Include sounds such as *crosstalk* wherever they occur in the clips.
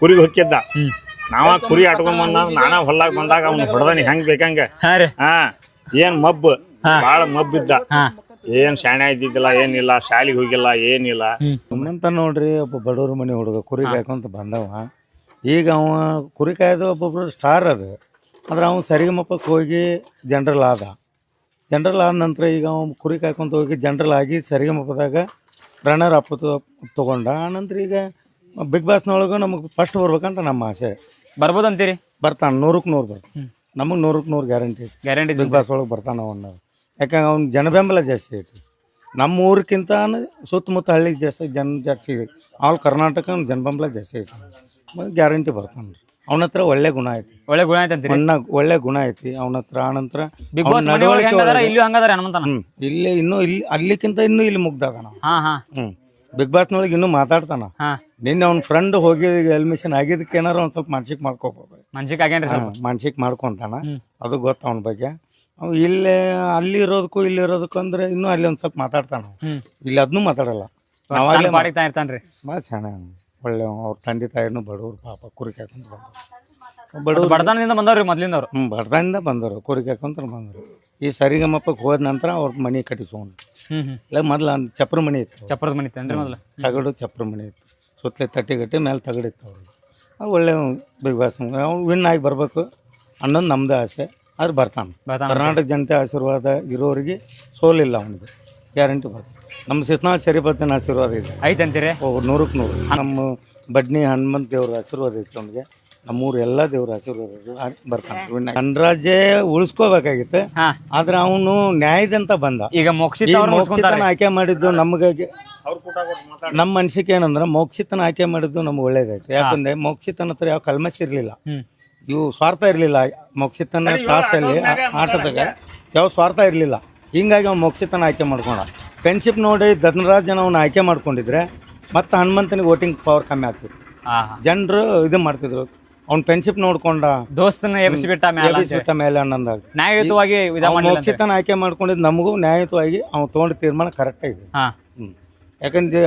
ಕುರಿಗೆ ಹೊಕ್ಕಿದ್ದ. ನಾವ ಕುರಿ ಆಟ್ಕೊಂಡ್ ಬಂದ ನಾನ ಹೊಲ್ಲಾಗ ಬಂದಾಗ ಅವ್ನ ಹೊಡೆದಾನಿ ಹೆಂಗ್ ಬೇಕಂಗ? ಹಾ ಏನ್ ಮಬ್ಬ? ಬಾಳ ಮಬ್ಬ ಇದ್ದ ಏನ್ ಶಾಣೆ ಇದ್ದಿದ್ದಿಲ್ಲ ಏನಿಲ್ಲ ಶಾಲಿಗೆ ಹೋಗಿಲ್ಲ ಏನಿಲ್ಲ. ಸುಮ್ಮನಂತ ನೋಡ್ರಿ ಒಬ್ಬ ಬಡವ್ರ ಮನೆ ಹುಡುಗ ಕುರಿ ಕಾಯ್ಕೊಂತ ಬಂದವ. ಈಗ ಅವ ಕುರಿ ಕಾಯ್ದು ಒಬ್ಬೊಬ್ರು ಸ್ಟಾರ್ ಅದು. ಆದ್ರೆ ಅವ್ನು ಸರಿಗಮಪ್ಪಕ್ಕೆ ಹೋಗಿ ಜನರಲ್ ಆದ. ಜನರಲ್ ಆದ ನಂತರ ಈಗ ಅವ್ನು ಕುರಿ ಕಾಯ್ಕೊಂತ ಹೋಗಿ ಜನರಲ್ ಆಗಿ ಸರಿಗಮಪ್ಪದಾಗ ರನ್ನರ್ ಅಪ್ ತಗೊಂಡ. ಆನಂತರ ಈಗ ಬಿಗ್ ಬಾಸ್ನೊಳಗೆ ನಮಗೆ ಫಸ್ಟ್ ಬರ್ಬೇಕಂತ ನಮ್ಮ ಆಸೆ. ಬರ್ಬೋದು ಅಂತೀರಿ ಬರ್ತಾನೆ ನೂರಕ್ಕೆ ನೂರು ಬರ್ತಾನೆ. ನಮಗೆ ನೂರಕ್ಕೆ ನೂರು ಗ್ಯಾರಂಟಿ ಗ್ಯಾರಂಟಿ ಬಿಗ್ ಬಾಸ್ ಒಳಗೆ ಬರ್ತಾನೆ ಅವನ್ನ ಯಾಕಂದ್ರೆ ಅವ್ನ ಜನಬೆಂಬಲ ಜಾಸ್ತಿ ಐತಿ. ನಮ್ಮ ಊರಿಗಿಂತ ಸುತ್ತಮುತ್ತ ಹಳ್ಳಿಗೆ ಜಾಸ್ತಿ ಜನ ಜಾಸ್ತಿ ಇದೆ. ಆಲ್ ಕರ್ನಾಟಕ ಜನಬೆಂಬಲ ಜಾಸ್ತಿ ಐತಿ. ಗ್ಯಾರಂಟಿ ಬರ್ತಾನೆ ರೀ. ಅವನ ಹತ್ರ ಒಳ್ಳೆ ಗುಣ ಐತಿ. ಒಳ್ಳೆ ಗುಣ ಐತಿ ಅಣ್ಣ ಒಳ್ಳೆ ಗುಣ ಐತಿ. ಅವನ ಹತ್ರ ಆನಂತರ ಇಲ್ಲೂ ಇನ್ನೂ ಇಲ್ಲಿ ಅಲ್ಲಿಕ್ಕಿಂತ ಇನ್ನೂ ಇಲ್ಲಿ ಮುಗ್ದಾಗ ನಾವು. ಹಾ ಹಾ. ಹ್ಮ್. ಬಿಗ್ ಬಾಸ್ನೊಳಗೆ ಇನ್ನೂ ಮಾತಾಡ್ತಾನ. ಹಾ. ನಿನ್ನೆ ಅವ್ನ ಫ್ರೆಂಡ್ ಹೋಗಿ ಎಲ್ಮಿಷನ್ ಆಗಿದ್ದಕ್ಕೆ ಏನಾರ ಒಂದ್ ಸ್ವಲ್ಪ ಮಾನಸಿಕ ಮಾಡ್ಕೋಬೋದು. ಮನ್ಸಿಗೆ ಆಗ್ಯಾನ್ರಿ ಸ್ವಲ್ಪ? ಮಾನಸಿಕ ಮಾಡ್ಕೊಂತಾನ. ಅದು ಗೊತ್ತ ಅವನ ಬಗ್ಗೆ. ಅವ್ ಇಲ್ಲೇ ಅಲ್ಲಿ ಇರೋದಕ್ಕೂ ಇಲ್ಲಿ ಇರೋದಕ್ಕೂ ಅಂದ್ರೆ ಇನ್ನು ಅಲ್ಲಿ ಒಂದ್ ಸ್ವಲ್ಪ ಮಾತಾಡ್ತಾನ ಇಲ್ಲ ಹ್ಮ್. ಇಲ್ಲಿ ಅದನ್ನೂ ಮಾತಾಡಲ್ಲ. ನಾವಾಗ್ಲೇ ಇರ್ತಾನ್ರಿ. ಭಾಳ ಚೆನ್ನಾಗಿ ಒಳ್ಳೆ ಅವ್ರ ತಂದೆ ತಾಯಿನೂ ಬಡವ್ರು ಪಾಪ ಕುರಿ ಕಾಯ್ಕೊಂತ ಬಂದರು ಬಡವ್ರು ಬಡತನದಿಂದ ಬಂದವ್ರಿ ಮೊದ್ಲಿಂದವ್ರು. ಹ್ಞೂ ಬಡದಿಂದ ಬಂದರು ಕುರಿ ಕಾಯ್ಕೊಂತ ಬಂದರು. ಈ ಸರಿಗಮಪ್ಪಕ್ಕೆ ಹೋದ ನಂತರ ಅವ್ರ ಮನೆ ಕಟ್ಟಿಸ್ಕೊಂಡು ಹ್ಮ್ ಇಲ್ಲ ಮೊದ್ಲು ಅಂದ್ ಚಪ್ರ ಮನೆ ಇತ್ತು ಚಪ್ರದ ಮನೆ ಇತ್ತು ಅಂದರೆ ಮೊದಲು. ತಗಡು ಚಪ್ರ ಮನೆ ಇತ್ತು. ಸುತ್ತಲೇ ತಟ್ಟಿ ಗಟ್ಟಿ ಮೇಲೆ ತಗಡಿತ್ತು ಅವ್ರಿಗೆ ಅದು ಒಳ್ಳೆ ಬಿಗ್ ಬಾಸ್. ಅವ್ನು ವಿನ್ ಆಗಿ ಬರಬೇಕು ಅನ್ನೋದು ನಮ್ಮದು ಆಸೆ. ಆದ್ರೆ ಬರ್ತಾನೆ. ಬರ್ತಾನೆ. ಕರ್ನಾಟಕ ಜನತೆ ಆಶೀರ್ವಾದ ಇರೋರಿಗೆ ಸೋಲಿಲ್ಲ ಅವನಿಗೆ. ಗ್ಯಾರಂಟಿ ಬರ್ತಾನೆ. ನಮ್ಮ ಸಿದ್ಧನಾಥ್ ಶರೀಫತ್ತಿನ ಆಶೀರ್ವಾದ ಇದೆ. ಐತೆ ಅಂತೀರಿ ಓ ನೂರಕ್ಕೆ ನೂರು. ನಮ್ಮ ಬಡ್ನಿ ಹನುಮಂತ ದೇವ್ರ ಆಶೀರ್ವಾದ ಇತ್ತು ಅವನಿಗೆ ನಮ್ಮೂರು ಎಲ್ಲ ದೇವ್ರ. ಆ- ಬರ್ತಾನೆ. ಗಣರಾಜ್ಯ ಉಳಿಸ್ಕೋಬೇಕಾಗಿತ್ತು. ಹಾ. ಆದ್ರೆ ಅವನು ನ್ಯಾಯದಂತ ಬಂದ. ಈಗ ಮೋಕ್ಷಿತ ಮೋಕ್ಷಿತನ ಆಯ್ಕೆ ಮಾಡಿದ್ದು ನಮಗೆ ನಮ್ಮ ಮನ್ಸಿಗೆ ಏನಂದ್ರೆ ಮೋಕ್ಷಿತನ ಆಯ್ಕೆ ಮಾಡಿದ್ದು ನಮ್ಗೆ ಒಳ್ಳೇದಾಯ್ತು. ಯಾಕಂದ್ರೆ ಮೋಕ್ಷಿತನ ಹತ್ರ ಯಾವ ಕಲ್ಮಶ ಇರ್ಲಿಲ್ಲ. ಹ್ಮ್. ಇವು ಸ್ವಾರ್ಥ ಇರಲಿಲ್ಲ. ಮೋಕ್ಷಿತನ ಕಾಸಲ್ಲಿ ಆ- ಆಟದಾಗ ಯಾವ ಸ್ವಾರ್ಥ ಇರಲಿಲ್ಲ. ಹಿಂಗಾಗಿ ಅವ್ನು ಮೋಕ್ಷಿತನ ಆಯ್ಕೆ ಮಾಡ್ಕೊಂಡ. ಫ್ರೆಂಡ್ಶಿಪ್ ನೋಡಿ ಧನರಾಜನ ಅವ್ನ ಆಯ್ಕೆ ಮಾಡ್ಕೊಂಡಿದ್ರೆ ಮತ್ತೆ ಹನುಮಂತನಿಗೆ ವೋಟಿಂಗ್ ಪವರ್ ಕಮ್ಮಿ ಆಗ್ತಿತ್ತು ಹಾ ಹಾ ಜನರು ಇದು ಮಾಡ್ತಿದ್ರು. ಅವ್ನ ಫ್ರೆಂಡ್ಶಿಪ್ ನೋಡ್ಕೊಂಡ ದೋಸ್ತನ ಎಬ್ಸಿ ಬಿಟ್ಟ ಬಿಟ್ಟ ಮೇಲೆ ಅನ್ನಂದಾಗ ನ್ಯಾಯಯುತವಾಗಿ ವಿಧ ಅವ್ನು ಮಾಡಿಲ್ಲ ಅಂತ. ಮೋಕ್ಷಿತನ ಆಯ್ಕೆ ಮಾಡ್ಕೊಂಡಿದ್ ನಮಗೂ ನ್ಯಾಯಯುತವಾಗಿ ಅವ್ನು ತೊಗೊಂಡ ತೀರ್ಮಾನ ಕರೆಕ್ಟಾಗಿದೆ ಹಾ. ಹ್ಮ್. ಯಾಕಂದ್ರೆ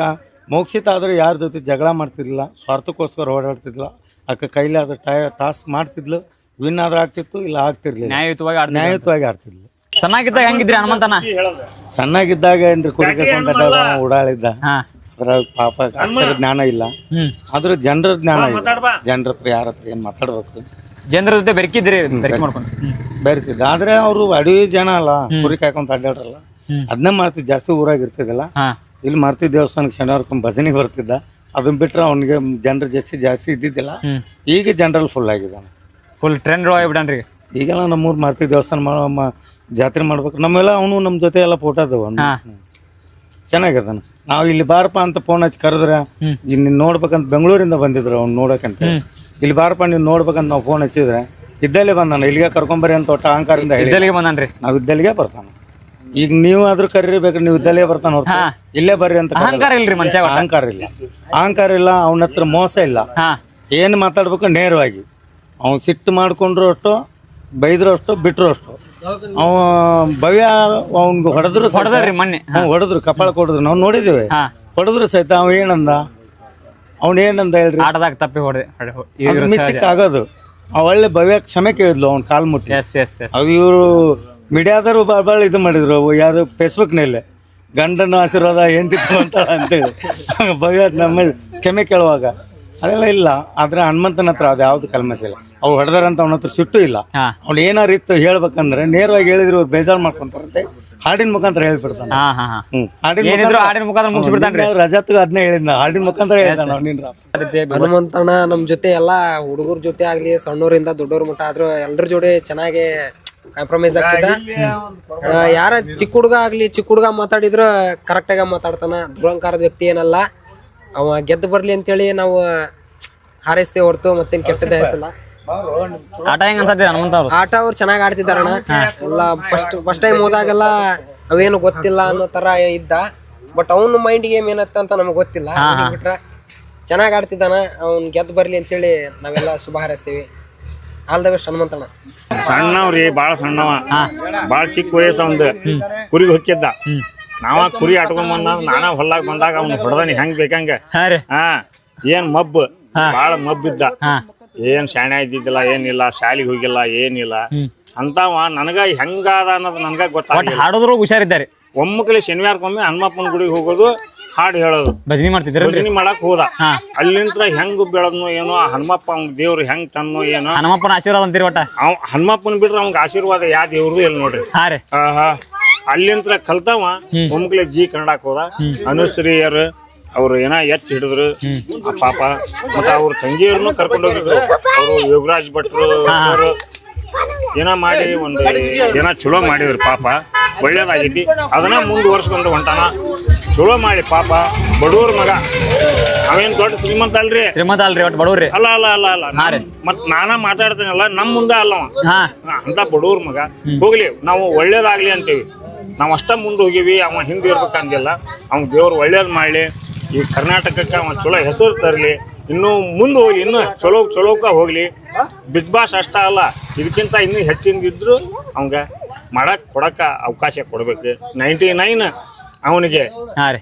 ಮೋಕ್ಷಿತ ಆದ್ರೆ ಯಾರ ಜೊತೆ ಜಗಳ ಮಾಡ್ತಿರ್ಲಿಲ್ಲ ಸ್ವಾರ್ಥಕ್ಕೋಸ್ಕರ ಓಡಾಡ್ತಿದ್ಲ ಅಕ್ಕ ಕೈಲಿ ಆದ್ರೆ ಟಾಸ್ಕ್ ಟಾಸ್ ಮಾಡ್ತಿದ್ಲು ವಿನ್ ಆದ್ರೆ ಆಗ್ತಿತ್ತು ಇಲ್ಲ ಆಗ್ತಿರ್ಲಿಲ್ಲ. ನ್ಯಾಯಯುತವಾಗಿ ನ್ಯಾಯಯುತವಾಗಿ ಆಡ್ತಿದ್ಲು. ಚೆನ್ನಾಗಿದ್ದಾಗ ಹೆಂಗಿದ್ರಿ ಹನುಮಂತನ ಸಣ್ಣಗಿದ್ದಾಗ ಏನ್ರಿ ಅಡ್ಡಾಡ ಓಡಾಡಿದ್ದ ಹಾ. ಅದ್ರ ಪಾಪ ಅಕ್ಷರ ಜ್ಞಾನ ಇಲ್ಲ. ಹ್ಮ್. ಆದ್ರೆ ಜನರ ಜ್ಞಾನ ಇಲ್ಲ. ಜನರ ಹತ್ರ ಯಾರ ಹತ್ರ ಏನ್ ಮಾತಾಡ್ಬೇಕು? ಜನರ ಜೊತೆ ಬೆರಕಿದ್ರಿ ಬೆರಕಿ ಮಾಡ್ಕೊಂಡು. ಬೇರ್ತಿದ್ದ ಆದ್ರೆ ಅವರು ಅಡವಿ ಜನ ಅಲ್ಲ ಕುರಿ ಕಾಯ್ಕೊಂತ ಅಡ್ಡಾಡ್ರಲ್ಲ. ಅದನ್ನ ಮಾಡ್ತಿದ್ ಜಾಸ್ತಿ ಊರಾಗ ಇರ್ತಿದ್ದಲ್ಲ. ಹಾ. ಇಲ್ಲಿ ಮಾರುತಿ ದೇವಸ್ಥಾನಕ್ಕೆ ಶನಿವಾರಕ್ಕೊಮ್ಮೆ ಭಜನೆಗೆ ಬರ್ತಿದ್ದ. ಅದನ್ನ ಬಿಟ್ರೆ ಅವನಿಗೆ ಜನರ ಜಾಸ್ತಿ ಜಾಸ್ತಿ ಇದ್ದಿದ್ದಿಲ್ಲ. ಈಗ ಜನರಲ್ ಫುಲ್ ಆಗಿದ್ದಾನೆ ಫುಲ್ ಟ್ರೆಂಡ್ ಆಗ್ಬಿಟ್ಟನ್ರಿ ಈಗೆಲ್ಲ ನಮ್ಮೂರು ಮಾರುತಿ ದೇವಸ್ಥಾನ ಮಾಡೋ ಮ- ಜಾತ್ರೆ ಮಾಡ್ಬೇಕು. ನಮ್ಮೆಲ್ಲ ಅವನು ನಮ್ಮ ಜೊತೆ ಎಲ್ಲ ಫೋಟೋ ಅದಾವ ಹಾ. ಚೆನ್ನಾಗಿದ್ದಾನೆ ನಾವು ಇಲ್ಲಿ ಬಾರಪ್ಪ ಅಂತ ಫೋನ್ ಹಚ್ಚಿ ಕರೆದ್ರೆ ಇಲ್ಲಿ ನೀನು ನೋಡ್ಬೇಕಂತ ಬೆಂಗಳೂರಿಂದ ಬಂದಿದ್ರು ಅವ್ನು ನೋಡಕಂತ ಇಲ್ಲಿ ಬಾರಪ್ಪ ನೀನು ನೋಡ್ಬೇಕಂತ ನಾವು ಫೋನ್ ಹಚ್ಚಿದ್ರೆ ಇದ್ದಲ್ಲೇ ಬಂದಾನ. ಇಲ್ಲಿಗೆ ಕರ್ಕೊಂಬರಿ ಅಂತ ಒಟ್ಟ ಅಹಂಕಾರದಿಂದ ಹೇಳಿ ಇದ್ದಲ್ಲಿಗೆ ಬಂದನ್ರಿ. ನಾವು ಇದ್ದಲ್ಲಿಗೆ ಬರ್ತಾನ. ಈಗ ನೀವು ಆದ್ರೂ ಕರಿಬೇಕು ನೀವು ಇದ್ದಲ್ಲೇ ಬರ್ತಾನೆ ಹೊರ್ತು. ಇಲ್ಲೇ ಬರ್ರಿ ಅಂತ ಕರೆಯಲ್ಲ. ಅಹಂಕಾರ ಇಲ್ರಿ ಮನುಷ್ಯ ಅಹಂಕಾರ ಇಲ್ಲ. ಅಹಂಕಾರ ಇಲ್ಲ ಅವನ ಹತ್ರ ಮೋಸ ಇಲ್ಲ. ಹಾ. ಏನು ಮಾತಾಡ್ಬೇಕು ನೇರವಾಗಿ. ಅವ್ನು ಸಿಟ್ಟು ಮಾಡ್ಕೊಂಡ್ರು ಅಷ್ಟು ಬೈದ್ರು ಅಷ್ಟು ಬಿಟ್ಟರು ಅಷ್ಟು. ಅವ ಭವ್ಯ ಅವ್ನ್ ಹೊಡೆದ್ರು ಸಹಿತ- ಹೊಡೆದ್ರಿ ಮೊನ್ನೆ ಅವ್ನ್ ಹೊಡೆದ್ರು ಕಪಾಳ ಕೊಡಿದ್ರು. ನಾವು ನೋಡಿದ್ದೇವೆ ಹಾ. ಹೊಡೆದ್ರು ಸಹಿತ ಅವ ಏನಂದ? ಅವ್ನ್ ಏನಂದ ಹೇಳ್ರಿ? ಆಟದಾಗ ತಪ್ಪಿ ಹೊಡೆ ಮಿಸ್ಟೇಕ್ ಆಗೋದು. ಅವ ಒಳ್ಳೆ ಭವ್ಯ ಕ್ಷಮೆ ಕೇಳಿದ್ಲು ಅವ್ನ ಕಾಲ್ ಮುಟ್ಟಿ. ಎಸ್ ಎಸ್ ಎಸ್ ಅದು ಇವರು ಮೀಡಿಯಾದವರು ಭಾಳ ಭಾಳ ಇದು ಮಾಡಿದ್ರು. ಅವು ಯಾರು ಫೇಸ್ಬುಕ್ನಲ್ಲಿ ಗಂಡನ ಆಶೀರ್ವಾದ ಏನ್ ಅಂತ ಅಂತೇಳಿ. ಭವ್ಯ ನಮ್ಮ ಕ್ಷಮೆ ಕೇಳುವಾಗ. ಅದೆಲ್ಲ ಇಲ್ಲ. ಆದ್ರೆ ಹನುಮಂತನ ಹತ್ರ ಅದು ಯಾವ್ದು ಕಲ್ಮಶ ಇಲ್ಲ. ಅವ್ರು ಹೊಡೆದಾರಂತ ಅವನ ಹತ್ರ ಸಿಟ್ಟು ಇಲ್ಲ. ಹಾ. ಅವ್ನು ಏನಾರು ಇತ್ತು ಹೇಳ್ಬೇಕಂದ್ರೆ ನೇರವಾಗಿ ಹೇಳಿದ್ರು ಅವ್ರು ಬೇಜಾರು ಮಾಡ್ಕೊಂತಾರಂತೆ. ಹಾಡಿನ ಮುಖಾಂತರ ಹೇಳ್ಬಿಡ್ತಾನೆ. ಹಾ ಹಾ ಹಾ. ಹ್ಮ್. ಹಾಡಿನ ಏನಿದ್ರು ಹಾಡಿನ ಮುಖಾಂತರ ಮುಗಿಸಿ ಬಿಡ್ತಾನ್ರಿ ರಜತ್ಗೆ ಅದನ್ನೇ ಹೇಳಿದ್ನ. ಹಾಡಿನ ಮುಖಾಂತರ ಹೇಳ್ತಾನೆ ರಾಮ ಹನುಮಂತಣ್ಣ ನಮ್ ಜೊತೆ ಎಲ್ಲಾ ಹುಡುಗರ ಜೊತೆ ಆಗ್ಲಿ ಸಣ್ಣವರಿಂದ ದೊಡ್ಡವ್ರ ಮಟ್ಟ ಆದ್ರೂ ಎಲ್ರ ಜೋಡಿ ಚೆನ್ನಾಗಿ ಕಾಂಪ್ರಮೈಸ್ ಆಗ್ತಿದ್ದ. ಆ, ಯಾರ ಚಿಕ್ಕ ಹುಡುಗ ಆಗ್ಲಿ ಚಿಕ್ಕ ಹುಡುಗ ಮಾತಾಡಿದ್ರ ಕರೆಕ್ಟ್ ಆಗ ಮಾತಾಡ್ತಾನ. ದುರಂಕಾರದ ವ್ಯಕ್ತಿ ಏನಲ್ಲ. ಅವ ಗೆದ್ದು ಬರ್ಲಿ ಅಂತೇಳಿ ನಾವು ಹಾರೈಸ್ತೇವೆ ಹೊರತು ಮತ್ತೇನ್ ಕೆಟ್ಟದ ಹೆಸಲ್ಲ ಆಟ ಹೆಂಗ್ ಅನ್ಸತ್ತಿ ಹನುಮಂತ ಅವ್ರು ಆಟ ಅವ್ರು ಚೆನ್ನಾಗಿ ಆಡ್ತಿದಾರಣ್ಣ ಎಲ್ಲ ಫಸ್ಟ್ ಫಸ್ಟ್ ಟೈಮ್ ಹೋದಾಗೆಲ್ಲ ಅವೇನು ಗೊತ್ತಿಲ್ಲ ಅನ್ನೋ ತರ ಇದ್ದ. ಬಟ್ ಅವನ ಮೈಂಡ್ ಗೇಮ್ ಏನತ್ತ ಅಂತ ನಮ್ಗೆ ಗೊತ್ತಿಲ್ಲ. ಬಿಟ್ರೆ ಬಿಟ್ರ ಚೆನ್ನಾಗಿ ಆಡ್ತಿದ್ದಾನ. ಅವ್ನ್ ಗೆದ್ದು ಬರ್ಲಿ ಅಂತೇಳಿ ನಾವೆಲ್ಲ ಶುಭ ಹಾರೈಸ್ತೀವಿ. All the best Hanumanthanna. ಸಣ್ಣವ್ರಿ ಬಾಳ ಸಣ್ಣವ. ಬಾಳ ಚಿಕ್ಕ ವಯಸ್ಸ ಒಂದು ಕುರಿಗೆ ಹೊಕ್ಕಿದ್ದ. ನಾವ ಕುರಿ ಆಟಕೊಂಡ್ ಬಂದ ನಾನ ಹೊಲ್ಲಾಗ ಬಂದಾಗ ಅವ್ನ ಹೊಡೆದಾನಿ ಹೆಂಗ್ ಬೇಕಂಗ? ಹಾ ರೀ. ಹಾ ಏನ್ ಮಬ್ಬ? ಬಾಳ ಮಬ್ಬಿದ್ದ. ಹಾ. ಏನ್ ಶಾಣೆ ಇದ್ದಿದ್ದಿಲ್ಲ ಏನಿಲ್ಲ ಶಾಲಿಗೆ ಹೋಗಿಲ್ಲ ಏನಿಲ್ಲ. ಅಂತವ ನನಗ ಹೆಂಗಾದ ಅನ್ನೋದು ನನಗ ಒಟ್ ಗೊತ್ತಾಗಿಲ್ಲ ಹಾಡೋದ್ರೊಳಗೆ ಹುಷಾರಿದ್ದಾರೆ. ಒಮ್ಮಕ್ಲಿ ಶನಿವಾರಕ್ಕೊಮ್ಮೆ ಹನುಮಪ್ಪನ ಗುಡಿಗೆ ಹೋಗೋದು ಹಾಡು ಹೇಳೋದು. ಭಜನಿ ಮಾಡ್ತಿದ್ರಲ್ರಿ ಭಜನಿ ಮಾಡಕ್ ಹೋದ. ಅಲ್ಲಿಂತ ಅಲ್ಲಿಂತ್ರ ಹೆಂಗ್ ಬೆಳದ್ನೋ ಏನೋ ಆ ಹನುಮಪ್ಪ ಅವ್ನ ದೇವ್ರು ಹೆಂಗ್ ತನ್ನೋ ಏನೋ. ಹನುಮಪ್ಪನ ಆಶೀರ್ವಾದ ಅಂತೀರಿ ಒಟ್ಟ? ಅವ್ ಹನುಮಪ್ಪನ ಬಿಟ್ರೆ ಅವ್ನಿಗೆ ಆಶೀರ್ವಾದ ಯಾ ದೇವ್ರದು ಇಲ್ಲ ನೋಡ್ರಿ. ಹಾ ರೀ. ಆಹಾ. ಅಲ್ಲಿಂತ್ರ ಕಲ್ತವ. ಒಮ್ಮಕ್ಲೆ ಜಿ ಕನ್ನಡಕ್ ಹೋದ. ಅನುಶ್ರೀಯರು ಅವ್ರು ಏನ ಎತ್ತಿ ಹಿಡಿದ್ರು. ಆ ಪಾಪ. ಮತ್ತೆ ಅವ್ರ ತಂಗಿಯರ್ನು ಕರ್ಕೊಂಡು ಹೋಗಿದ್ರು. ಅವರು ಯೋಗರಾಜ್ ಭಟ್ರು ಅವರು ಏನ ಮಾಡಿ ಒಂದು ಏನ ಚಲೋ ಮಾಡಿದ್ರು ಪಾಪ. ಒಳ್ಳೇದಾಗೈತಿ. ಅದನ್ನ ಮುಂದುವರ್ಸ್ಕೊಂಡು ಹೊಂಟಾನ. ಚಲೋ ಮಾಡಿ ಪಾಪ. ಬಡವ್ರ ಮಗ. ಅವೇನ್ ದೊಡ್ಡ ಶ್ರೀಮಂತ ಅಲ್ರಿ? ಶ್ರೀಮಂತ ಅಲ್ರಿ ಒಟ್ಟು ಬಡವ್ರಿ ಅಲ್ಲ ಅಲ್ಲ ಅಲ್ಲ ಅಲ್ಲ. ಮತ್ ನಾನ ಮಾತಾಡ್ತೇನಲ್ಲ ನಮ್ ಮುಂದೆ ಅಲ್ಲವ. ಹಾ. ಅಂತ ಬಡವ್ರ ಮಗ. ಹೋಗ್ಲಿ ನಾವು ಒಳ್ಳೇದಾಗ್ಲಿ ಅಂತೀವಿ. ನಾವು ಅಷ್ಟೇ ಮುಂದೆ ಹೋಗಿವಿ ಅವ ಹಿಂದೆ ಇರ್ಬೇಕಂದಿಲ್ಲ. ಅವ್ನ ದೇವ್ರು ಒಳ್ಳೇದು ಮಾಡಲಿ ಈ ಕರ್ನಾಟಕಕ್ಕೆ ಅವ ಚಲೋ ಹೆಸರು ತರಲಿ ಇನ್ನು ಮುಂದೆ ಹೋಗಿ ಇನ್ನು ಚಲೋ ಚಲೋಕ ಹೋಗ್ಲಿ. ಬಿಗ್ ಬಾಸ್ ಅಷ್ಟೇ ಅಲ್ಲ ಇದಕ್ಕಿಂತ ಇನ್ನೂ ಹೆಚ್ಚಿಂದಿದ್ರು ಅವಂಗ ಮಾಡಕ್ ಕೊಡಕ ಅವಕಾಶ ಕೊಡ್ಬೇಕು. ನೈಂಟಿ ನೈನ್ ಅವನಿಗೆ ಹಾಂ ರೀ.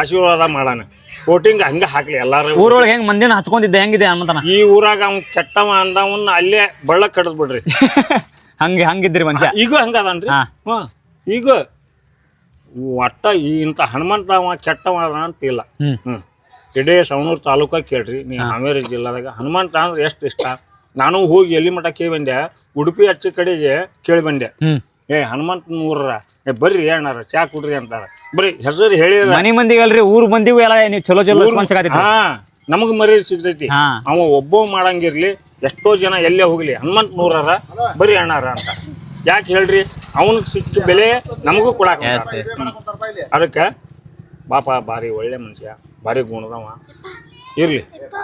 ಆಶೀರ್ವಾದ ಮಾಡಾನ ವೋಟಿಂಗ್ ಹಂಗೆ ಹಾಕ್ಲಿ ಎಲ್ಲಾರು. ಊರೊಳಗೆ ಹೆಂಗೆ ಮಂದಿನ ಹಚ್ಕೊಂಡಿದ್ದೆ ಹೆಂಗಿದೆ ಹನುಮಂತನ ಈ ಊರಾಗ ಅವ್ನು ಕೆಟ್ಟವ ಅಂದವನ್ನ ಅಲ್ಲೇ ಬಳ್ಳ ಕಡದ್ ಬಿಡ್ರಿ. *laughs* ಹಂಗೆ ಹಂಗಿದ್ರಿ ಮನುಷ್ಯ. ಈಗ ಹಂಗದನ್ರಿ ಹಾ. ಈಗ ಒಟ್ಟ ಈ ಇಂಥ ಹನುಮಂತ ಕೆಟ್ಟವ ಅದ ಅಂತ ಇಲ್ಲ. ಹ್ಮ್. ಹ್ಮ್. ಇಡೀ ಸವಣೂರು ತಾಲೂಕ ಕೇಳ್ರಿ ನೀವು ಹಾವೇರಿ ಜಿಲ್ಲಾದಾಗ. ಹನುಮಂತ ಅಂದ್ರೆ ಎಷ್ಟು ಇಷ್ಟ? ನಾನು ಹೋಗಿ ಎಲ್ಲಿ ಮಠ ಕೇಳಿ ಬಂದೆ ಉಡುಪಿ ಹಚ್ಚ ಕಡೆಗೆ ಕೇಳಿ ಬಂದೆ ಏ ಹನುಮಂತ ಊರ್ರ ಏ ಬರ್ರಿ ಏನಾರ ಚಾ ಕುಡ್ರಿ ಅಂತಾರ. ಬರೀ ಹೆಸರು ಹೇಳಿದ ಮನಿ ಮಂದಿಗಲ್ರಿ ಊರ್ ಮಂದಿಗೂ ಎಲ್ಲ ನೀವು ಚಲೋ ಚಲೋ ಹಾ ನಮಗ್ ಮರ್ಯಾದೆ ಸಿಗ್ತೈತಿ. ಅವ ಒಬ್ಬ ಮಾಡಂಗಿರ್ಲಿ ಎಷ್ಟೋ ಜನ ಎಲ್ಲೇ ಹೋಗ್ಲಿ ಹನುಮಂತ ನೂರರ ಬರೀ ಅಣ್ಣಾರ ಅಂತ. ಯಾಕೆ ಹೇಳ್ರಿ? ಅವನಿಗೆ ಸಿಕ್ಕ ಬೆಲೆ ನಮಗೂ ಕೊಡಾಕ ಅದಕ್ಕೆ ಬಾಪ ಭಾರಿ ಒಳ್ಳೆ ಮನುಷ್ಯ ಭಾರಿ ಗುಣದವ. ಇರ್ಲಿ.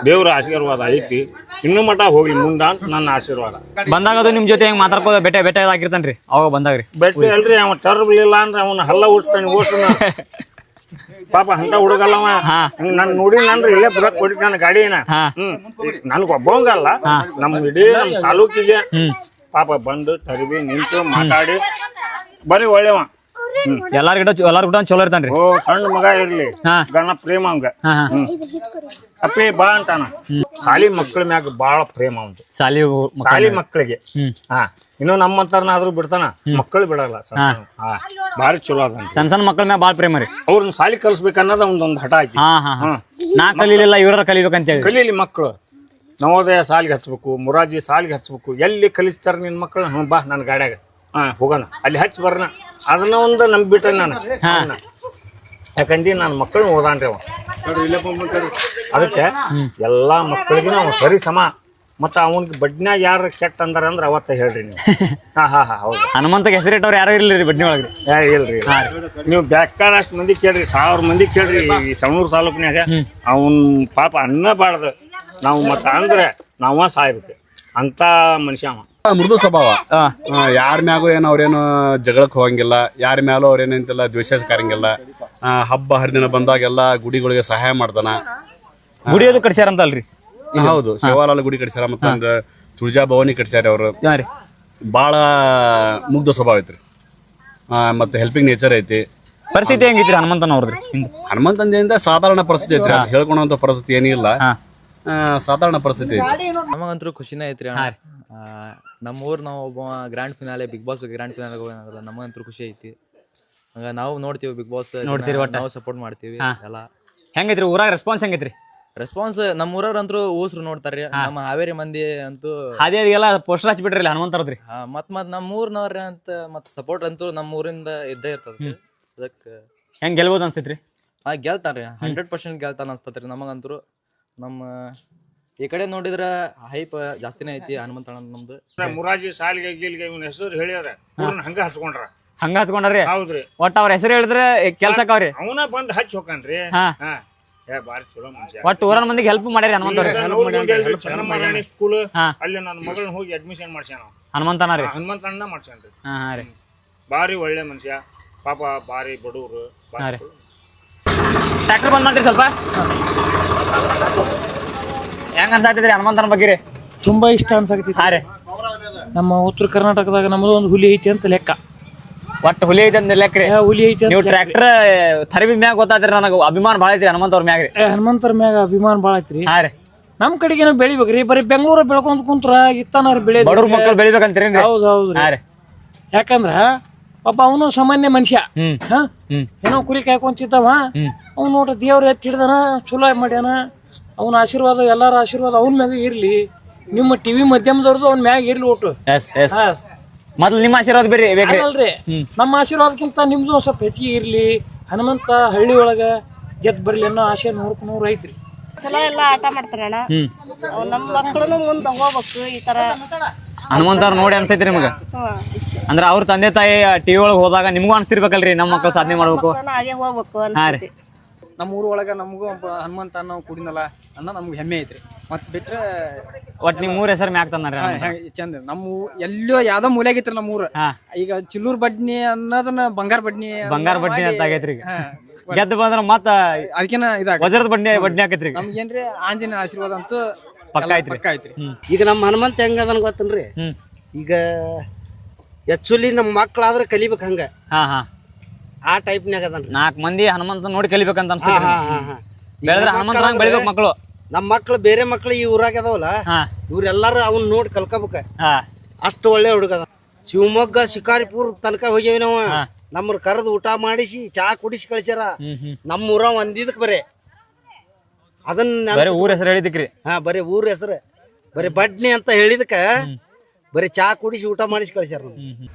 ದೇವ್ರ ಆಶೀರ್ವಾದ ಐತಿ. ಇನ್ನು ಮಠ ಹೋಗ್ಲಿ ಮುಂದ ಅಂತ ನನ್ನ ಆಶೀರ್ವಾದ. ಬಂದಾಗ ಅದು ನಿಮ್ ಜೊತೆ ಹೆಂಗ್ ಮಾತಾಡ್ಕೋದ ಬೆಟ್ಟ ಬೆಟ್ಟ ಆಗಿರ್ತಾನ್ರಿ ಅವಾಗ ಬಂದಾಗ್ರಿ ಬೆಟ್ಟ ಅಲ್ರಿ ಅವ ಟರ್ಬ್ ಇಲ್ಲ ಅಂದ್ರೆ ಅವನ ಹಲ್ಲ ಉಡ್ತಾನೆ ಓಡ್ಸನ ಪಾಪ ಅಂತ ಹುಡುಗಲ್ಲವ. ನನ್ ನೋಡಿ ನಂದ್ರೆ ಇಲ್ಲೇ ಬರಕ್ ಹೊಡಿತಾನ ಗಾಡಿನ. ಹಾ. ಹ್ಮ್. ನನ್ಗ ಒಬ್ಬವಂಗಲ್ಲ ನಮ್ ಇಡೀ ನಮ್ ತಾಲೂಕಿಗೆ ಪಾಪ ಬಂದು ತರಬಿ ನಿಂತು ಮಾತಾಡಿ. ಬರೀ ಒಳ್ಳೆವ. ಎಲ್ಲಾರ್ ಗಿಡ ಎಲ್ಲಾರ್ ಗಿಡ ಚಲೋ ಇರ್ತಾನ್ರಿ. ಓ ಸಣ್ಣ ಮಗ ಇರ್ಲಿ. ಗಣ ಪ್ರೇಮ ಅವಂಗ. ಅಪ್ಪಿ ಬಾ ಅಂತಾನ. ಸಾಲಿ ಮಕ್ಕಳ ಮ್ಯಾಗ ಬಾಳ ಪ್ರೇಮ ಅವಂದು. ಸಾಲಿ ಸಾಲಿ ಮಕ್ಕಳಿಗೆ ಹಾ. ಇನ್ನು ನಮ್ಮಂತರ್ನಾದ್ರೂ ಬಿಡ್ತಾನ? ಮಕ್ಕಳು ಬಿಡಲ್ಲ ಸಣ್ಣ ಸಣ್ಣ. ಹಾ. ಭಾರಿ ಚಲೋ ಅದ ಸಣ್ಣ ಸಣ್ಣ ಮಕ್ಕಳ ಮ್ಯಾಗ ಬಾಳ ಪ್ರೇಮ ರೀ. ಅವ್ರನ್ನ ಸಾಲಿ ಕಲಿಸ್ಬೇಕು ಅನ್ನೋದು ಒಂದೊಂದು ಹಠ ಆಗಿ ಹಾ ಹಾ ಹಾ. ನಾ ಕಲೀಲಿಲ್ಲ ಇವ್ರ ಕಲಿಬೇಕಂತ ಹೇಳಿ ಕಲೀಲಿ ಮಕ್ಕಳು ನವೋದಯ ಸಾಲಿಗೆ ಹಚ್ಬೇಕು ಮುರಾಜಿ ಸಾಲಿಗೆ ಹಚ್ಬೇಕು ಎಲ್ಲಿ ಕಲಿಸ್ತಾರೆ ನಿನ್ನ ಮಕ್ಕಳು ಹ್ಞೂ ಬಾ ನನ್ನ ಗಾಡ್ಯಾಗ. ಹಾಂ ಹೋಗೋಣ. ಅಲ್ಲಿ ಹಚ್ಚಿ ಬರೋಣ ಅದನ್ನ ಒಂದು ನಂಬಿಬಿಟ್ಟೆ ನಾನು. ಅವ್ನ. ಯಾಕಂದ್ರೆ ನನ್ನ ಮಕ್ಕಳು ಓದಾನ್ರಿ ಅವ. ಅದಕ್ಕೆ ಎಲ್ಲಾ ಮಕ್ಕಳಿಗೂ ನಾವು ಸರಿ ಸಮ. ಮತ್ತು ಅವನಿಗೆ ಬಡ್ನ್ಯಾಗ ಯಾರು ಕೆಟ್ಟ ಅಂದಾರ ಅಂದ್ರೆ ಅವತ್ತ ಹೇಳ್ರಿ ನೀವು. ಹಾಂ ಹಾಂ ಹಾಂ ಹೌದು. ಹನುಮಂತಗೆ ಹೆಸರಿಟ್ಟವ್ರು ಯಾರು ಇರ್ಲಿ ರೀ ಬಡ್ನಿ ಒಳಗ್ರಿ. ಏ ಇಲ್ರಿ ನೀವು ಬೇಕಾದಷ್ಟು ಮಂದಿ ಕೇಳ್ರಿ ಸಾವಿರ ಮಂದಿ ಕೇಳ್ರಿ ಈ ಸವಣೂರು ತಾಲೂಕಿನಾಗ ಅವನ್ ಪಾಪ ಅನ್ನಬಾರ್ದು ನಾವು ಮತ್ತ ಅಂದ್ರೆ ನಾವ ಸಾಯ್ಬೇಕು. ಅಂತ ಮನುಷ್ಯ ಅವ. ಮೃದು ಸ್ವಭಾವ. ಯಾರ ಮ್ಯಾಗೂ ಏನು ಅವ್ರೇನು ಜಗಳಕ್ಕೆ ಹೋಗಂಗಿಲ್ಲ ಯಾರ ಮ್ಯಾಲೂ ಅವ್ರೇನಂತಿಲ್ಲ ದ್ವೇಷ ಕಾರಂಗಿಲ್ಲ ಹಬ್ಬ ಹರಿದಿನ ಬಂದಾಗೆಲ್ಲ ಗುಡಿಗಳಿಗೆ ಸಹಾಯ ಮಾಡ್ತಾನ. ಗುಡಿಯೋದು ಅಲ್ರಿ ಹೌದು. ಶಿವಾಲಾಲ್ ಗುಡಿ ಕಟ್ಸ್ಯಾರ ಮತ್ತೊಂದು ತುಳಜಾ ಭವಾನಿ ಕಟ್ಸ್ಯಾರ ಅವರು. ಬಹಳ ಭಾಳ ಮುಗ್ಧ ಸ್ವಭಾವ ಐತ್ರಿ. ಆ, ಮತ್ತೆ ಹೆಲ್ಪಿಂಗ್ ನೇಚರ್ ಐತಿ. ಪರಿಸ್ಥಿತಿ ಹೆಂಗಿತ್ರಿ ಹನುಮಂತನ ಅವ್ರದ್ರಿ ಹನುಮಂತಂದಿಂದ ಸಾಧಾರಣ ಪರಿಸ್ಥಿತಿ ಐತ್ರಿ. ಅದ್ ಪರಿಸ್ಥಿತಿ ಏನಿಲ್ಲ. ಸಾಧಾರಣ ಪರಿಸ್ಥಿತಿ ಐತಿ ನಮಗಂತೂ ಖುಷಿನೇ ಐತ್ರಿ ಅಣ್ಣ. ಆ, ನಮ್ಮ ಊರ್ ನಾವು ಒಬ್ಬ grand finale Bigg Boss grand finale ಹೋಗೋಣ ನಮಗಂತೂ ಖುಷಿ ಐತಿ. ಹಂಗ ನಾವು ನೋಡ್ತೀವಿ ಬಿಗ್ ಬಾಸ್ ನೋಡ್ತೀರಿ ಒಟ್ಟ? ನಾವು ಸಪೋರ್ಟ್ ಮಾಡ್ತೀವಿ ಎಲ್ಲ. ಹೆಂಗೈತ್ರಿ ಊರಾಗ ರೆಸ್ಪಾನ್ಸ್ ಹೆಂಗೈತ್ರಿ? ರೆಸ್ಪಾನ್ಸ್ ನಮ್ಮ ಊರವ್ರಂತೂ ಊಸ್ರು ನೋಡ್ತಾರ್ರಿ. ನಮ್ಮ ಹಾವೇರಿ ಮಂದಿ ಅಂತೂ ಅದೇ ಅದೆಲ್ಲ ಪೋಸ್ಟರ್ ಹಚ್ಬಿಟ್ರಿ ಹನುಮಂತರದ್ರಿ? ಆ, ಮತ್ ಮತ್ ನಮ್ಮ ಊರ್ನವ್ರ ಅಂತ ಮತ್ ಸಪೋರ್ಟ್ ಅಂತೂ ನಮ್ಮ ಊರಿಂದ ಇದ್ದೇ ಇರ್ತದ ಅದಕ್ಕೆ ಹೆಂಗ್ ಗೆಲ್ಬೋದು ಅನ್ಸೈತ್ರಿ? ಆ ಗೆಲ್ತಾರ್ರಿ. ಹಂಡ್ರೆಡ್ ಪರ್ಸೆಂಟ್ ಗೆಲ್ತಾನ ಅನ್ಸ್ತತ್ರಿ ನಮಗಂತೂ. ನಮ್ಮ ಈ ಕಡೆ ನೋಡಿದ್ರ ಹೈಪ್ ಜಾಸ್ತಿನೇ ಐತಿ ಹನುಮಂತಣ್ಣ ನಮ್ದು. ಮುರಾಜಿ ಸಾಲಿಗೆ ಗೀಲ್ಗೆ ಇವನ ಹೆಸರು ಹೇಳ್ಯಾರ. ಇವ್ರನ್ನ ಹಂಗ ಹಚ್ಕೊಂಡ್ರ. ಹಂಗ ಹಚ್ಕೊಂಡ್ರಿ ಹೌದ್ರಿ. ಒಟ್ಟ ಅವ್ರ ಹೆಸರು ಹೇಳಿದ್ರೆ ಕೆಲ್ಸಕ್ಕವ್ರಿ ಅವನ ಬಂದ್ ಹಚ್ ಹೋಕನ್ರಿ ಹಾ. ಹಾ. ಏ ಬಾರಿ ಚಲೋ ಮನುಷ್ಯ. ಒಟ್ಟು ಊರನ್ ಮಂದಿಗೆ ಹೆಲ್ಪ್ ಮಾಡ್ಯಾರಿ ಹನುಮಂತ ಸ್ಕೂಲ್ ಅಲ್ಲಿ ನನ್ನ ಮಗಳನ್ನ ಹೋಗಿ ಅಡ್ಮಿಷನ್ ಮಾಡ್ಸ್ಯಾನ ಅವ. ಹನುಮಂತನ ರೀ. ಹನುಮಂತಣ್ಣ ಮಾಡ್ಸ್ಯಾನ್ರಿ. ಹಾ ಹಾ ರೀ. ಭಾರಿ ಒಳ್ಳೆ ಮನುಷ್ಯ. ಪಾಪ ಬಾರಿ ಬಡವ್ರು ಬಾರಿ ಟ್ರ್ಯಾಕ್ಟರ್ ಬಂದ್ ಮಾಡ್ರಿ ಸ್ವಲ್ಪ? ಹೆಂಗ ಅನ್ಸಾತಿದ್ರಿ ಹನುಮಂತನ ಬಗ್ಗೆ ರೀ? ತುಂಬಾ ಇಷ್ಟ ಅನ್ಸಾಕತಿ ಹಾ ರೀ. ನಮ್ಮ ಉತ್ತರ ಕರ್ನಾಟಕದಾಗ ನಮ್ಮದು ಒಂದು ಹುಲಿ ಐತಿ ಅಂತ ಲೆಕ್ಕ. ಒಟ್ಟು ಹುಲಿ ಐತಿ ಅಂತ ಲೆಕ್ಕ ರೀ. ಹುಲಿ ಐತಿ ನೀವು ಟ್ರ್ಯಾಕ್ಟರ್ ತರಬಿ ಮ್ಯಾಗ ಗೊತ್ತಾದ್ರಿ ನನಗೆ. ಅಭಿಮಾನ ಭಾಳ ಐತ್ರಿ ಹನುಮಂತ ಅವ್ರ ಮ್ಯಾಗ ರೀ. ಹನುಮಂತರ ಮ್ಯಾಗ ಅಭಿಮಾನ ಭಾಳ ಐತ್ರಿ. ಹಾ ರೀ. ನಮ್ ಕಡೆಗೇನು ಬೆಳಿಬೇಕ್ರಿ. ಬರೀ ಬೆಂಗಳೂರ ಬೆಳ್ಕೊಂಡ್ ಕುಂತ್ರ ಇತ್ತಾನ ಬೆಳೆ ಬಡವ್ರ ಮಕ್ಕಳು ಬೆಳಿಬೇಕಂತೀರೇನ್ರಿ? ಹೌದು ಹೌದು ಹಾ ರೀ. ಯಾಕಂದ್ರ ಪಾಪ ಅವನು ಸಾಮಾನ್ಯ ಮನುಷ್ಯ. ಹಾ? ಏನೋ ಕುರಿ ಕಾಯ್ಕೊಂತಿದ್ದವ ಅವ್ನು ನೋಡ್ರಿ ದೇವ್ರ ಎತ್ತಿ ಹಿಡ್ದನ ಚಲೋ ಮಾಡ್ಯಾನ. ಅವನ ಆಶೀರ್ವಾದ ಎಲ್ಲಾರ ಆಶೀರ್ವಾದ ಅವನ ಮ್ಯಾಗ ಇರ್ಲಿ. ನಿಮ್ಮ ಟಿವಿ ಮಾಧ್ಯಮದವ್ರದ್ದು ಅವ್ನ ಮ್ಯಾಗ ಇರ್ಲಿ ಒಟ್ಟು. ಎಸ್ ಎಸ್ ಮೊದ್ಲು ನಿಮ್ಮ ಆಶೀರ್ವಾದ ಬೇರೆ ಬೇಕ್ರಿ. ಅಲ್ರಿ ನಮ್ಮ ಆಶೀರ್ವಾದಕ್ಕಿಂತ ನಿಮ್ದು ಒಂದ್ ಸ್ವಲ್ಪ ಹೆಚ್ಚಿಗೆ ಇರ್ಲಿ. ಹನುಮಂತ ಹಳ್ಳಿ ಒಳಗ ಗೆದ್ ಬರ್ಲಿ ಅನ್ನೋ ಆಶೆ ನೂರಕ್ಕೆ ನೂರು ಐತ್ರಿ. ಚಲೋ ಎಲ್ಲ ಆಟ ಮಾಡ್ತಾರಣ್ಣ. ಅವ್ ನಮ್ಮ ಮಕ್ಕಳು ಮುಂದೆ ಹೋಗ್ಬೇಕು ಈ ತರ ಹನುಮಂತ ಅವ್ರು ನೋಡಿ ಅನ್ಸೈತಿ ನಿಮ್ಗೆ. ಅಂದ್ರೆ ಅವ್ರ ತಂದೆ ತಾಯಿ ಟಿವಿ ಒಳಗೆ ಹೋದಾಗ ನಿಮ್ಗೂ ಅನ್ಸಿರ್ಬೇಕಲ್ರಿ ನಮ್ಮ ಮಕ್ಕಳು ಸಾಧನೆ ಮಾಡ್ಬೇಕು. ಹಾಗೆ ಹೋಗ್ಬೇಕು ಹಾ ರೀ. ನಮ್ಮ ಊರ ಒಳಗ ನಮಗೂ ಒಬ್ಬ ಹನುಮಂತ ಅನ್ನೋ ಕುಡಿನಲ್ಲ ಅನ್ನೋ ನಮ್ಗೆ ಹೆಮ್ಮೆ ಐತ್ರಿ. ಮತ್ತ್ ಬಿಟ್ರೆ ಒಟ್ ನಿಮ್ ಮೂರ್ ಹೆಸರು ಮ್ಯಾಕ್ ತಂದ್ರಿ ಚಂದ್ರ ಚಂದ. ನಮ್ಮ ಎಲ್ಲೋ ಯಾವ್ದೋ ಮೂಲೆಯಾಗಿತ್ರಿ ನಮ್ಮ ಊರು. ಹಾ. ಈಗ ಚಿಲ್ಲೂರ್ ಬಡ್ನಿ ಅನ್ನೋದನ್ನ ಬಂಗಾರ ಬಡ್ನಿ ಬಂಗಾರ ಬಡ್ನಿ ಅಂತ ಆಗೈತ್ರಿ ಈಗ. ಗೆದ್ದು ಬಂದ್ರ ಮತ್ತ ಅದಕ್ಕಿನ ಇದಾಗ ವಜ್ರದ ಬಡ್ನಿ ಬಡ್ನಿ ಆಕೈತ್ರಿ ನಮ್ಗೆ ನಮ್ಗೇನ್ರಿ ಆಂಜನೇಯ ಆಶೀರ್ವಾದ ಅಂತೂ ಪಕ್ಕ ಎಲ್ಲ ಐತ್ರಿ. ಪಕ್ಕ ಐತ್ರಿ. ಈಗ ನಮ್ಮ ಹನುಮಂತ ಹೆಂಗದನ್ ಗೊತ್ತನ್ರಿ? ಹ್ಮ್. ಈಗ ಆಕ್ಚುಲಿ ನಮ್ಮ ಮಕ್ಕಳಾದ್ರೆ ಕಲಿಬೇಕು ಹಂಗ. ಹಾ ಹಾ. ಆ ಟೈಪ್ನ್ಯಾಗ ಅದನ್ ನಾಲ್ಕು ಮಂದಿ ಹನುಮಂತ ನೋಡಿ ಕಲಿಬೇಕಂತ ಹಾ ನಮ್ ಹಾ ಹಾ ಹಾ. ಈಗ ಬೆಳೆದ್ರೆ ನಮ್ಮ ಹನುಮಂತ ಮಕ್ಕಳಾದ್ರೆ ಬೆಳಿಬೇಕು ಮಕ್ಕಳು ನಮ್ಮ ಮಕ್ಳು ಬೇರೆ ಮಕ್ಳು ಈ ಊರಾಗ ಅದಾವಲ್ಲ ಹಾ. ಇವ್ರೆಲ್ಲಾರು ಅವ್ನ ನೋಡಿ ಕಲ್ಕೋಬೇಕ. ಹಾ. ಅಷ್ಟು ಒಳ್ಳೆ ಹುಡುಗ ಅದ ಶಿವಮೊಗ್ಗ ಶಿಕಾರಿಪುರ ತನಕ ಹೋಗ್ಯವಿ ನಾವು. ನಮ್ಮ ಕರೆದು ಊಟ ಮಾಡಿಸಿ ಚಾ ಕುಡಿಸಿ ಕಳಿಸ್ಯಾರ. ಹ್ಮ್ ಹ್ಮ್. ನಮ್ಮ ಊರ ಒಂದಿದಕ್ ಬರೇ. ಅದನ್ನ ಬರೀ ಊರ ಹೆಸರು ಹೇಳಿದಕ್ರಿ. ಹಾ ಬರೀ ಊರ ಹೆಸರು ಬರೀ ಬಡ್ನಿ ಅಂತ ಹೇಳಿದಕ್ಕ ಬರೀ ಚಾ ಕುಡಿಸಿ ಊಟ ಮಾಡಿಸಿ ಕಳಿಸ್ಯಾರ ನಮ್ಗೆ.